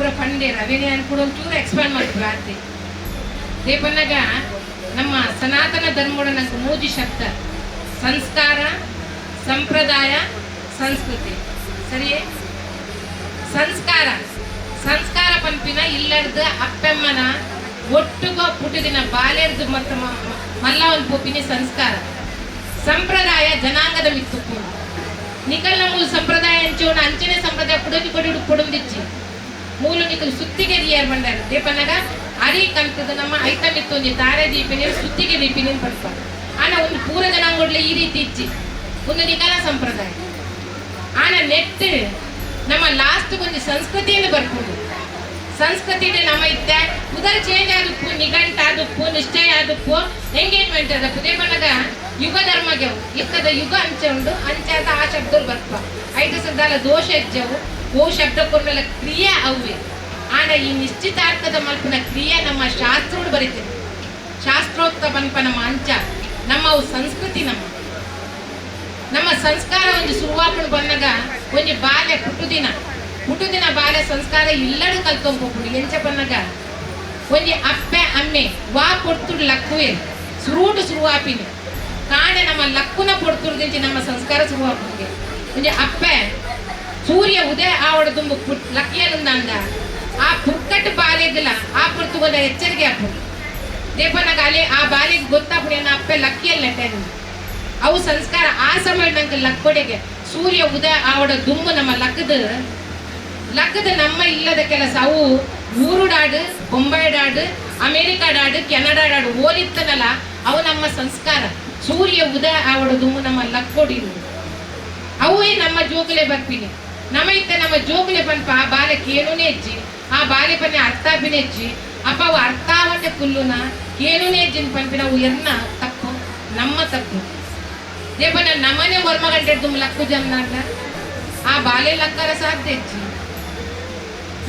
ಪೂರ ಪಂಡೇರ ಅವೇನೇ ಕೂಡ ಒಂಚೂರು ಎಕ್ಸ್ಪ್ಯಾಂಡ್ ಮಾಡ್ತೀವಿ ಆರ್ತಿ ದೇಪನ್ನಾಗ ನಮ್ಮ ಸನಾತನ ಧರ್ಮೋಡ ನಂಗೆ ಮೂಜಿ ಶಬ್ದ. ಸಂಸ್ಕಾರ, ಸಂಪ್ರದಾಯ, ಸಂಸ್ಕೃತಿ. ಸರಿಯೇ? ಸಂಸ್ಕಾರ. ಸಂಸ್ಕಾರ ಪಂಪಿನ ಇಲ್ಲರ್ದ ಅಪ್ಪೆಮ್ಮನ ಒಟ್ಟುಗೋ ಪುಟದಿನ ಬಾಲ್ಯರ್ದು ಮತ್ತು ಮಲ್ಲ ಒಂದು ಪೂಪಿನಿ ಸಂಸ್ಕಾರ. ಸಂಪ್ರದಾಯ ಜನಾಂಗದ ಮಿತ್ತು ನಿಖಲ್ ನಮ್ಮ ಸಂಪ್ರದಾಯ ಅಂಚೋಣ ಅಂಚನೆ ಸಂಪ್ರದಾಯ ಕೊಡೋದು ಕೊಡಿ ಪುಡುಂದಿಚ್ಚಿ. ಮೂಲ ನಿಕಲ್ ಸುತ್ತಿಗೆ ದಿಯರ್ ಬಂಡಾರ ದೇಪನಗ ಅರಿ ಕಲ್ತದ ನಮ್ಮ ಐತಮಿತ್ತು ಒಂಜಿ ತಾರೆ ದೀಪಿನ, ಸುತ್ತಿಗೆ ದೀಪಿನ ಪಡ್ಪ ಆನ ಒಂದು ಪೂರ ಜನಾಂಗೋಡ್ಲೆ ಈ ರೀತಿ ಇಚ್ಚಿ. ಒಂದು ನಿಕಲ ಸಂಪ್ರದಾಯ. ಆನ ನೆಟ್ ನಮ್ಮ ಲಾಸ್ಟ್ ಒಂದು ಸಂಸ್ಕೃತಿಯನ್ನು ಬರ್ಕೊಂಡು. ಸಂಸ್ಕೃತಿ ನಮ್ಮ ಇತ್ತೆ ಉದರ ಚೇಂಜ್ ಆದಪ್ಪು ನಿಘಂಟ ಆದಪ್ಪು ನಿಶ್ಚಯ ಆದಪ್ಪು ಎಂಗೇಜ್ಮೆಂಟ್ ಅದ ದೇಪನಗ ಯುಗ ಧರ್ಮಗೆವು ಇಕ್ಕದ ಯುಗ ಅಂಚೆ ಉಂಡು, ಅಂಚೆ ಆ ಶಬ್ದಗಳು ಬರ್ಪ ಸದ್ದಾಲ ದೋಷ ಹೆಜ್ಜೆವು ಓ ಶಬ್ದ ಕೊಡಲ ಕ್ರಿಯೆ ಅವೆ. ಆನ ಈ ನಿಶ್ಚಿತಾರ್ಥದ ಮಲ್ಪನ ಕ್ರಿಯೆ ನಮ್ಮ ಶಾಸ್ತ್ರೋಡು ಬರೀತೇವೆ. ಶಾಸ್ತ್ರೋಕ್ತ ಮಲ್ಪ ನಮ್ಮ ಅಂಚ ನಮ್ಮ ಸಂಸ್ಕೃತಿ ನಮ್ಮ. ನಮ್ಮ ಸಂಸ್ಕಾರ ಒಂದು ಶುರುವಾಪಣ ಬಂದಾಗ ಒಂದು ಬಾಲ್ಯ ಹುಟ್ಟುದಿನ ಹುಟ್ಟುದಿನ ಬಾಲ್ಯ ಸಂಸ್ಕಾರ ಎಲ್ಲರೂ ಕಲ್ತ್ಕೊಂಡ್ಬಿಡು ಎಂಚ ಬಂದಾಗ ಒಂದು ಅಪ್ಪೆ, ಅಮ್ಮೆ, ವಾ ಕೊಡ್ತುಡು ಲಕ್ಕುವೆ, ಸುರುಟು ಶುರುವಾಪಿನಿ ಕಾಣೆ ನಮ್ಮ ಲಕ್ಕುನ ಕೊಡ್ತುಡ್ದಿಂಚಿ ನಮ್ಮ ಸಂಸ್ಕಾರ ಶುರುವಾಪಿಗೆ ಒಂದು ಅಪ್ಪೆ ಸೂರ್ಯ ಉದಯ ಆವಡ ತುಂಬ ಪುಟ್ ಲಕ್ಕಿಯನುಂದಂದ ಆ ಪುಕ್ಕಟ್ಟು ಬಾಲ್ಯದಿಲ್ಲ ಆ ಪುರ್ತು ಒಂದು ಎಚ್ಚರಿಕೆ ಅಪ್ಪ ದೇಪನಾಗ ಅಲ್ಲಿ ಆ ಬಾಲಿಗೆ ಗೊತ್ತಾಗ್ಬಿಡಿ ನನ್ನ ಅಪ್ಪೆ ಲಕ್ಕಿಯಲ್ಲಿ ನೆಟ್ಟೆ ಅವು ಸಂಸ್ಕಾರ ಆ ಸಮಯ ನಂಗೆ ಲಕ್ಕೊಡೆಗೆ ಸೂರ್ಯ ಉದಯ ಆವಡ ದುಮ್ಮು ನಮ್ಮ ಲಕ್ಕದ ಲಕ್ಕದ ನಮ್ಮ ಇಲ್ಲದ ಕೆಲಸ ಅವು ಊರುಡಾಡು ಬೊಂಬೈಡಾಡು ಅಮೇರಿಕಾಡಾಡು ಕೆನಡಾಡಾಡು ಓಲಿತ್ತನಲ್ಲ ಅವು ನಮ್ಮ ಸಂಸ್ಕಾರ ಸೂರ್ಯ ಉದಯ ಆವಡ ದುಮ್ಮು ನಮ್ಮ ಲಕ್ಕೊಡಿರು ಅವೇ ನಮ್ಮ ಜೋಕುಲೆ ಬರ್ಪಿನಿ ನಮ್ಮ ಇತ್ತ ನಮ್ಮ ಜೋಗುಲೆ ಪನ್ಪ ಆ ಬಾಲೆ ಏನೂನೇ ಹೆಜ್ಜಿ ಆ ಬಾಲೆ ಪನ್ನೆ ಅರ್ಥ ಬಿನೆ ಹೆಜ್ಜಿ ಅಪ್ಪ ಅವು ಅರ್ಥ ಆವಂಡೆ ಕುಲ್ಲುನ ಏನೂನೇ ಹೆಜ್ಜಿನ ಪನ್ಪಿನ ಅವು ಎರ್ನ ತಪ್ಪು ನಮ್ಮ ತಪ್ಪು ದೇಪನ ನಮ್ಮನೆ ವರ್ಮಗಂಟೆ ತುಂಬ ಲಕ್ಕು ಜನ ಆ ಬಾಲೆ ಲಕ್ಕರ ಸಾಧ್ಯ ಹೆಜ್ಜಿ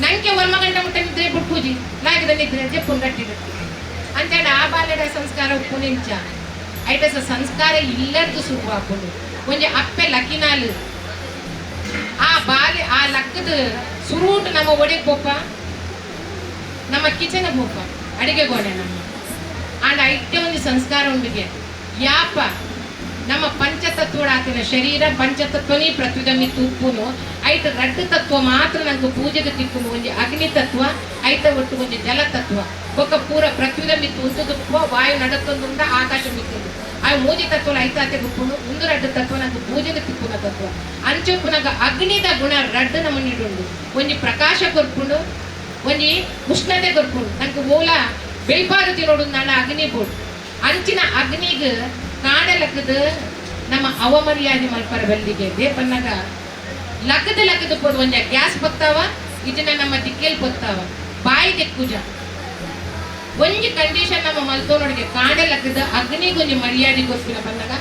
ನಂಗೆ ವರ್ಮಗಂಟೆ ಮುಟ್ಟ ನಿದ್ರೆ ಬಿಟ್ಪೂಜಿ ಲಾಗಿದ ನಿದ್ರೆ ಜಪ್ಪು ಗಟ್ಟಿದ ಅಂಚಾಡ ಆ ಬಾಲ್ಯದ ಸಂಸ್ಕಾರ ಉಪ್ಪು ನಿಂಚ. ಐಟಸ ಸಂಸ್ಕಾರ ಇಲ್ಲದ್ದು ಶುರು ಹಾಕೊಂಡು ಒಂಜಿ ಅಪ್ಪೆ ಲಕ್ಕಿನಾಲು ಆ ಬಾಲೆ ಆ ಲಕ್ಕದ ಸುರೂಟ್ ನಮ್ಮ ಒಡೆಗೆ ಪೋಪ ನಮ್ಮ ಕಿಚನ್ ಪೋಪ ಅಡಿಗೆ ಗೋಡೆ ನಮ್ಮ ಆಂಡ ಐತೆ ಒಂದು ಸಂಸ್ಕಾರ ಉಂಡಿಗೆ ಯಾಪ ನಮ್ಮ ಪಂಚತತ್ವಡ ಆತಿನ ಶರೀರ ಪಂಚತತ್ವನಿ ಪ್ರತಿದಮಿ ತುಪ್ಪುನು ಐತ ರಡ್ಡ ತತ್ವ ಮಾತ್ರ ನಂಗೆ ಪೂಜೆಗೆ ತಿಕ್ಕುನು ಒಂಜಿ ಅಗ್ನಿ ತತ್ವ ಐತ ಒಟ್ಟು ಒಂಜಿ ಜಲ ತತ್ವ ಬೊಕ್ಕ ಪೂರ ಪ್ರತ್ಯುದ ಮಿತ್ತು ವಾಯು ನಡತೊಂದುಂಡ ಆಕಾಶ ಮಿತ್ತುಂಡು ಆ ಮೂಜಿ ತತ್ವ ಐತಾತೆ ಗುಪ್ಪುನು ಒಂದು ರಡ್ಡ ತತ್ವ ನಂಗೆ ಪೂಜೆಗೆ ತಿಕ್ಕುನ ತತ್ವ. ಅಂಚುಪ್ಪುನಗ ಅಗ್ನಿದ ಗುಣ ರಡ್ಡ ನಮ್ಮನ್ನ ಇಡುಂಡು ಒಂಜಿ ಪ್ರಕಾಶ ಕೊರ್ಪುಂಡು, ಒಂಜಿ ಉಷ್ಣತೆ ಕೊರ್ಪುಂಡು. ನಂಗೆ ಮೂಲ ಬೆಳ್ಪಾರು ತಿನ್ನೋಡು ನನ್ನ ಅಗ್ನಿ ಬೋಡು ಅಂಚಿನ ಅಗ್ನಿಗ ಕಾಡಲಕ್ಕದ ನಮ್ಮ ಅವಮರ್ಯಾದೆ ಮಲ್ಪರ ಬಲ್ಲಿಗೆ ದೇಪನ್ನಾಗ ಲಕ್ಕದ ಲಕ್ಕದ ಕೊಡು ಒಂಜ ಗ್ಯಾಸ್ ಬತ್ತಾವ ಇದನ್ನ ನಮ್ಮ ದಿಕ್ಕೇಲ್ ಬತ್ತಾವ. ಬಾಯಿ ದಿಕ್ಕುಜ ಒಂಜಿ ಕಂಡೀಷನ್ ನಮ್ಮ ಮಲ್ತೋನೊಳಗೆ ಕಾಡಲಕ್ಕದ ಅಗ್ನಿಗೊಂಜಿ ಮರ್ಯಾದೆ ಗೊತ್ತಿನ ಬಂದಾಗ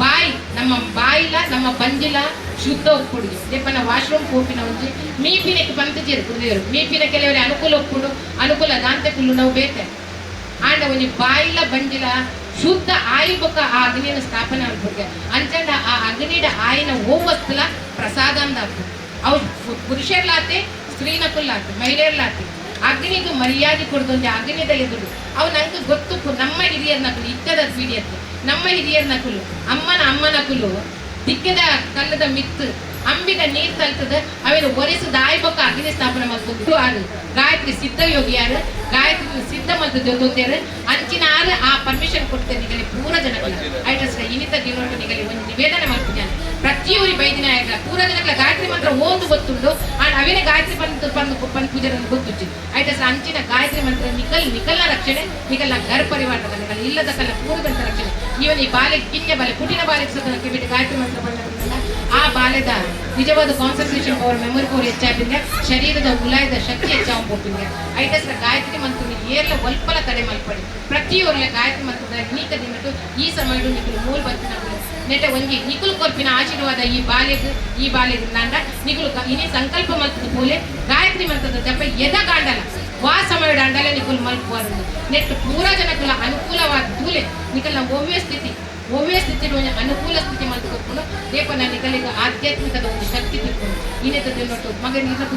ಬಾಯಿ ನಮ್ಮ ಬಾಯಿಲ ನಮ್ಮ ಬಂಜಿಲ ಶುದ್ಧ ಒಪ್ಪುಡು ದೇಪನ ವಾಶ್ರೂಮ್ ಕೋಪಿನ ಒಂಜಿ ಮೀಪಿನಕ್ಕೆ ಪಂತಜೀರು ಕುಡಿದೇರು ಮೀಪಿನ ಕೆಲವರಿಗೆ ಅನುಕೂಲ ಒಪ್ಪುಡು ಅನುಕೂಲ ದಾಂತೆ ಕುಲ್ಲು ನಾವು ಬೇತೆ ಆಂಡ ಒಂಜಿ ಬಾಯಿಲ ಬಂಜಿಲ ಶುದ್ಧ ಆಯಿ ಬೊಕ್ಕ ಆ ಅಗ್ನಿನ ಸ್ಥಾಪನೆ ಆಗ್ಬಿಡ್ಗೆ ಅಂಚಂಡ ಆ ಅಗ್ನಿಡ ಆಯಿನ ಓವಸ್ತಲ ಪ್ರಸಾದ ಅಂದ ಅವು ಪುರುಷರ್ಲಾತೆ ಸ್ತ್ರೀನಕುಲ್ಲಾತೆ ಮಹಿಳೆಯರ್ಲಾತೆ ಅಗ್ನಿಗೆ ಮರ್ಯಾದೆ ಕೊಡ್ದೊಂದು ಅಗ್ನಿದ ಎದುರು ಅವು ನಂಗೆ ಗೊತ್ತು, ನಮ್ಮ ಹಿರಿಯರ್ ನಕಲು ಇತ್ತದ ಪೀಡಿಯತ್ತು ನಮ್ಮ ಹಿರಿಯರ್ ನಕಲು ಅಮ್ಮನ ಅಮ್ಮನ ಕುಲು ದಿಕ್ಕದ ಕಲ್ಲದ ಮಿತ್ತು. ಅಂಬಿದ ನೀರ್ ತಲ್ತದ, ಅವೇನು ಒರೆಸು ದಾಯಿ ಬೊಕ್ಕ ಅಗ್ನಿ ಸ್ಥಾಪನೆ ಮಾಡ್ಕೊಂಡು ಆರು ಗಾಯತ್ರಿ ಸಿದ್ಧ ಯೋಗಿ ಯಾರು? ಗಾಯತ್ರಿ ಸಿದ್ಧ ಮತ್ತು ದೊಂದ್ಯಾರು ಅಂಚಿನ ಆರು ಆ ಪರ್ಮಿಷನ್ ಕೊಡ್ತೇನೆ ನಿಗಲಿ ಪೂರ ಜನಗಳ ಐಟಸ್ ಇನಿತ ದಿನೋಟ ನಿಗಲಿ ಒಂದು ನಿವೇದನೆ ಮಾಡ್ತೀನಿ ಪ್ರತಿಯೊರಿ ಬೈದಿನ ಆಯ್ತಾ ಪೂರ ಜನಗಳ ಗಾಯತ್ರಿ ಮಂತ್ರ ಓದು ಗೊತ್ತುಂಡು. ಆಂಡ್ ಅವಿನ ಗಾಯತ್ರಿ ಬಂದು ಬಂದು ಪನ್ ಪೂಜೆ ಗೊತ್ತುಚ್ಚಿ. ಐಟಸ್ ಅಂಚಿನ ಗಾಯತ್ರಿ ಮಂತ್ರ ನಿಕಲ್ ನಿಕಲ್ನ ರಕ್ಷಣೆ, ನಿಕಲ್ನ ಗರ್ ಪರಿವಾರದ ನಿಕಲ್ ಇಲ್ಲದ ಕಲ್ಲ ಪೂರ್ವದಂತ ರಕ್ಷಣೆ. ಇವನ್ ಈ ಬಾಲೆ ಕಿನ್ಯ ಬಾಲೆ ಕುಟಿನ ಬಾಲೆ ಸದನಕ್ಕೆ ಬಿಟ್ಟು ಗಾಯತ್ರಿ ಮಂತ್ರ ಬಂದ ಆ ಬಾಲ್ಯದ ನಿಜವಾದ ಕಾನ್ಸಂಟ್ರೇಷನ್ ಪವರ್ ಮೆಮೊರಿ ಪವರ್ ಹೆಚ್ಚಾಗಿದೆ ಶರೀರದ ಉಲಾಯದ ಶಕ್ತಿ ಹೆಚ್ಚಾಗ್ಬಿಟ್ಟಿದೆ ಐಟಸ್ರ ಗಾಯತ್ರಿ ಮಂತ್ರ ಏರ್ಲ ಒಲ್ಪಲ ತಡೆ ಮಲ್ಪಡಿ. ಪ್ರತಿಯೊರ್ಲ ಗಾಯತ್ರಿ ಮಂತ್ರದ ನೀತ ದಿನಟ್ಟು ಈ ಸಮಯ ನಿಖಲು ಮೂಲ ಬಂತಿನ ನೆಟ ಒಂಜಿ ನಿಖುಲ್ ಕೊರ್ಪಿನ ಆಶೀರ್ವಾದ ಈ ಬಾಲ್ಯದ ಈ ಬಾಲ್ಯದ ನಾಂಡ ನಿಖಲು ಇನಿ ಸಂಕಲ್ಪ ಮಂತ್ರದ ಪೋಲೆ ಗಾಯತ್ರಿ ಮಂತ್ರದ ಜಪ ಎದ ಗಾಂಡಲ. ವಾ ಸಮಯ ಅಂಡಲೆ ನಿಖಲ್ ಮಲ್ಪುವರು. ನೆಟ್ಟು ಪೂರ ಜನಕುಲ ಅನುಕೂಲವಾದ ತೂಲೆ ನಿಖಲ್ನ ಒಮ್ಮೆ ಸ್ಥಿತಿ ಒಮ್ಮೆ ಸ್ಥಿತಿ ಅನುಕೂಲ ಸ್ಥಿತಿ ದೇಪನ ನಿಖಲಿಗೆ ಆಧ್ಯಾತ್ಮಿಕದ ಒಂದು ಶಕ್ತಿ ತಿಳ್ಕೊಂಡು ಇನ್ನೆತ್ತದ ಮಗ